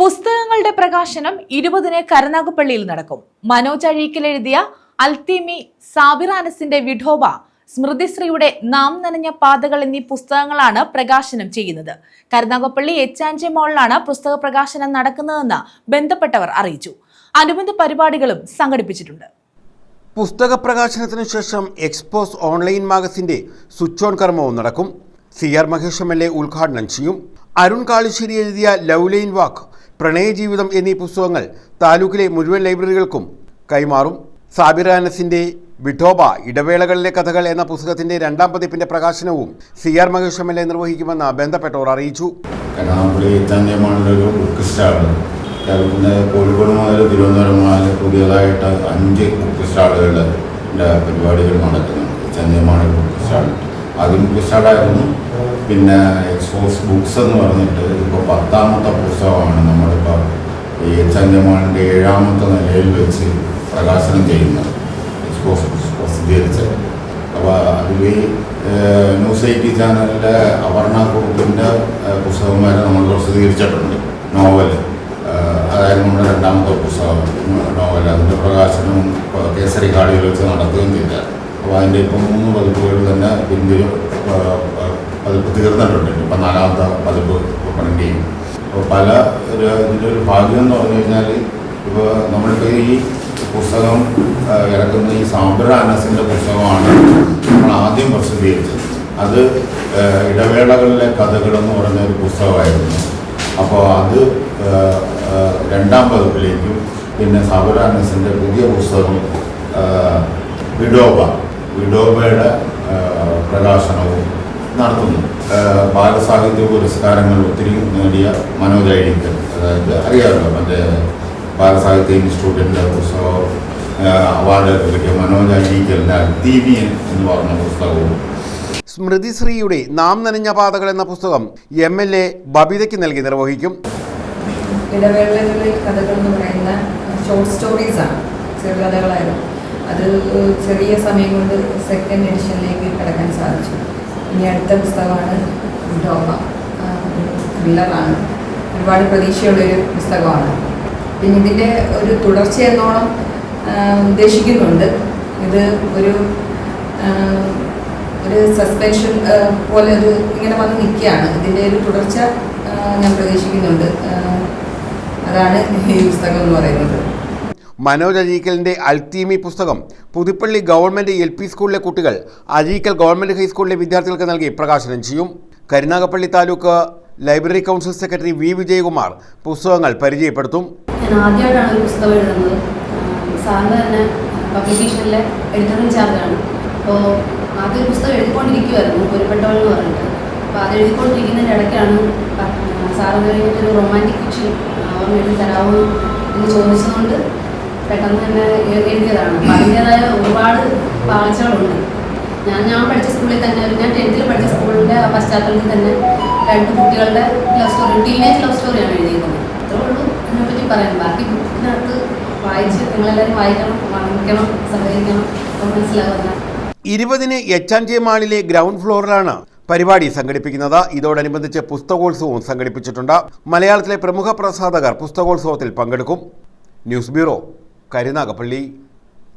പുസ്തകങ്ങളുടെ പ്രകാശനം ഇരുപതിന് കരുനാഗപ്പള്ളിയിൽ നടക്കും. മനോജ് അഴീക്കൽ എഴുതിയ അൽത്തീമി സാബിറാനസിന്റെ വിഠോബ സ്മൃതിശ്രീയുടെ നാം നനഞ്ഞ പാതകൾ എന്നീ പുസ്തകങ്ങളാണ് പ്രകാശനം ചെയ്യുന്നത്. കരുനാഗപ്പള്ളി എച്ച് ആൻഡ് ജെ മോളിലാണ് പുസ്തക പ്രകാശനം നടക്കുന്നതെന്ന് ബന്ധപ്പെട്ടവർ അറിയിച്ചു. അനുബന്ധ പരിപാടികളും സംഘടിപ്പിച്ചിട്ടുണ്ട്. പുസ്തക പ്രകാശനത്തിനു ശേഷം എക്സ്പോസ് ഓൺലൈൻ മാഗസിന്റെ സ്വിച്ച് ഓൺ കർമ്മവും നടക്കും. C R Mahesh M L A ഉദ്ഘാടനം ചെയ്യും. അരുൺ കാളിശ്ശേരി എഴുതിയ ലവ് വാക്ക് പ്രണയജീവിതം എന്നീ പുസ്തകങ്ങൾ താലൂക്കിലെ മുഴുവൻ ലൈബ്രറികൾക്കും കൈമാറും. സാബിറാനസിന്റെ വിഠോബ ഇടവേളകളിലെ കഥകൾ എന്ന പുസ്തകത്തിന്റെ രണ്ടാം പതിപ്പിന്റെ പ്രകാശനവും C R Mahesh M L A നിർവഹിക്കുമെന്ന് ബന്ധപ്പെട്ടവർ അറിയിച്ചു കേരളത്തിന്റെ കോഴിക്കോട് മുതൽ തിരുവനന്തപുരം മുതൽ പുതിയതായിട്ട് അഞ്ച് ബുക്ക് സ്റ്റാളുകളുടെ പരിപാടികൾ നടക്കുന്നുണ്ട് ചന്യമാണി ബുക്ക് സ്റ്റാൾ ആദ്യം ബുക്ക് സ്റ്റാളായിരുന്നു പിന്നെ എക്സ്പോസ് ബുക്സ് എന്ന് പറഞ്ഞിട്ട് ഇപ്പോൾ പത്താമത്തെ പുസ്തകമാണ് നമ്മളിപ്പോൾ ഈ ചന്യമാണിന്റെ ഏഴാമത്തെ നിലയിൽ വെച്ച് പ്രകാശനം ചെയ്യുന്നത്. എക്സ്പോസ് ബുക്സ് പ്രസിദ്ധീകരിച്ചത്. അപ്പോൾ അതിൽ ന്യൂസ് എയ്റ്റി ചാനലിലെ അപർണ കുറുപ്പിന്റെ പുസ്തകം വരെ നമ്മൾ പ്രസിദ്ധീകരിച്ചിട്ടുണ്ട്. നോവൽ അതായത് നമ്മുടെ രണ്ടാമത്തെ പുസ്തകം. നോവൽ അതിന്റെ പ്രകാശനം കേസരി കാടിയിൽ വെച്ച് നടത്തുകയും ചെയ്തത് അപ്പോൾ അതിന്റെ ഇപ്പം മൂന്ന് പതിപ്പുകൾ തന്നെ ഇന്ത്യയിൽ പതിപ്പ് തീർന്നിട്ടുണ്ട് ഇപ്പം നാലാമത്തെ പതിപ്പ് പ്രിന്റ് ചെയ്യും അപ്പോൾ പല ഇതിന്റെ ഒരു ഭാഗ്യം എന്ന് പറഞ്ഞു കഴിഞ്ഞാൽ ഇപ്പോൾ നമ്മളിപ്പോൾ ഈ പുസ്തകം ഇറക്കുന്ന ഈ സാമ്പ്ര അനസിന്റെ പുസ്തകമാണ് നമ്മൾ ആദ്യം പ്രസിദ്ധീകരിച്ചത്. അത് ഇടവേളകളിലെ കഥകളെന്ന് പറഞ്ഞ ഒരു പുസ്തകമായിരുന്നു. അപ്പോൾ അത് രണ്ടാം പതിപ്പിലേക്കും പിന്നെ സാബുരാനസിന്റെ പുതിയ പുസ്തകം വിഡോബ വിഡോബയുടെ പ്രകാശനവും നടത്തുന്നു. ബാലസാഹിത്യ പുരസ്കാരങ്ങൾ ഒത്തിരി നേടിയ മനോജ് അഴീക്കൽ അതായത് അറിയാമല്ലോ മറ്റേ ബാലസാഹിത്യ ഇൻസ്റ്റിറ്റ്യൂട്ടിന്റെ പുസ്തകം ആ, അവാർഡ് കിട്ടിയ മനോജ് അഴീക്കലിന്റെ അദ്ദീപിയൻ എന്ന് പറഞ്ഞ പുസ്തകവും. സ്മൃതിശ്രീയുടെ നാം നനഞ്ഞ പാതകൾ എന്ന പുസ്തകം എം എൽ എ ബബിതയ്ക്ക് നൽകി നിർവഹിക്കും. ഇടവേളകളിൽ കഥകൾ എന്ന് പറയുന്ന ഷോർട്ട് സ്റ്റോറീസാണ് ചെറുകഥകളായിരുന്നു അത് ചെറിയ സമയം കൊണ്ട് സെക്കൻഡ് എഡിഷനിലേക്ക് കടക്കാൻ സാധിച്ചു. ഇനി അടുത്ത പുസ്തകമാണ് ഡോമ. ത്രില്ലറാണ് ഒരുപാട് പ്രതീക്ഷയുള്ളൊരു പുസ്തകമാണ്. പിന്നെ ഇതിന്റെ ഒരു തുടർച്ച എന്നോണം ഉദ്ദേശിക്കുന്നുണ്ട്. ഇത് ഒരു ഒരു സസ്പെൻഷൻ പോലെ ഒരു ഇങ്ങനെ വന്ന് നിൽക്കുകയാണ്. ഇതിന്റെ ഒരു തുടർച്ച ഞാൻ പ്രതീക്ഷിക്കുന്നുണ്ട്. അതാണ് ഈ പുസ്തകം എന്ന് പറയുന്നത്. മനോജ് അജീക്കലിന്റെ അൽത്തീമി പുസ്തകം പുതുപ്പള്ളി ഗവൺമെന്റ് എൽ പി സ്കൂളിലെ കുട്ടികൾ അജീക്കൽ ഗവൺമെന്റ് ഹൈസ്കൂളിലെ വിദ്യാർത്ഥികൾക്ക് നൽകി പ്രകാശനം ചെയ്യും. Karunagappally taluk library council secretary V Vijayakumar പുസ്തകങ്ങൾ പരിചയപ്പെടുത്തും. ഞാൻ ആദ്യമായിട്ടാണ് ഒരു പുസ്തകം എഴുതുന്നത്. സാറിന് തന്നെ പബ്ലിക്കേഷനിലെ എഡിറ്റർ ഇൻചാർജാണ് അപ്പോൾ ആദ്യം പുസ്തകം എഴുതിക്കൊണ്ടിരിക്കുമായിരുന്നു ഒരുപ്പെട്ടവൾ എന്ന് പറഞ്ഞിട്ട്. അപ്പോൾ അത് എഴുതിക്കൊണ്ടിരിക്കുന്നതിന്റെ ഇടയ്ക്കാണ് സാറിന് ഒരു റൊമാന്റിക് ഫിക്ഷൻ ഓർമ്മ എഴുതി തരാമോ എന്ന് ചോദിച്ചതുകൊണ്ട് പെട്ടെന്ന് തന്നെ എഴുതിയതാണ്. അപ്പം അതിന്റെതായ ഒരുപാട് പാളിച്ചകളുണ്ട്. ഞാൻ ഞാൻ പഠിച്ച സ്കൂളിൽ തന്നെ ഞാൻ ടെൻത്തിൽ പഠിച്ച സ്കൂളിന്റെ പശ്ചാത്തലത്തിൽ തന്നെ രണ്ട് കുട്ടികളുടെ ലവ് സ്റ്റോറി ടീനേജ് ലവ് സ്റ്റോറിയാണ് എഴുതിയിരിക്കുന്നത്. അത്രേ ഉള്ളൂ അതിനെപ്പറ്റി പറയാൻ. ബാക്കി ബുക്കിനകത്ത് വായിച്ച് നിങ്ങളെല്ലാവരും വായിക്കണം വാങ്ങിക്കണം സഹകരിക്കണം മനസ്സിലാകുന്ന ഇരുപതിന് എച്ച് ആൻഡ് ജെ മാളിലെ ഗ്രൗണ്ട് ഫ്ലോറിലാണ് പരിപാടി സംഘടിപ്പിക്കുന്നത്. ഇതോടനുബന്ധിച്ച് പുസ്തകോത്സവവും സംഘടിപ്പിച്ചിട്ടുണ്ട്. മലയാളത്തിലെ പ്രമുഖ പ്രസാധകർ പുസ്തകോത്സവത്തിൽ പങ്കെടുക്കും. News bureau. കരുനാഗപ്പള്ളി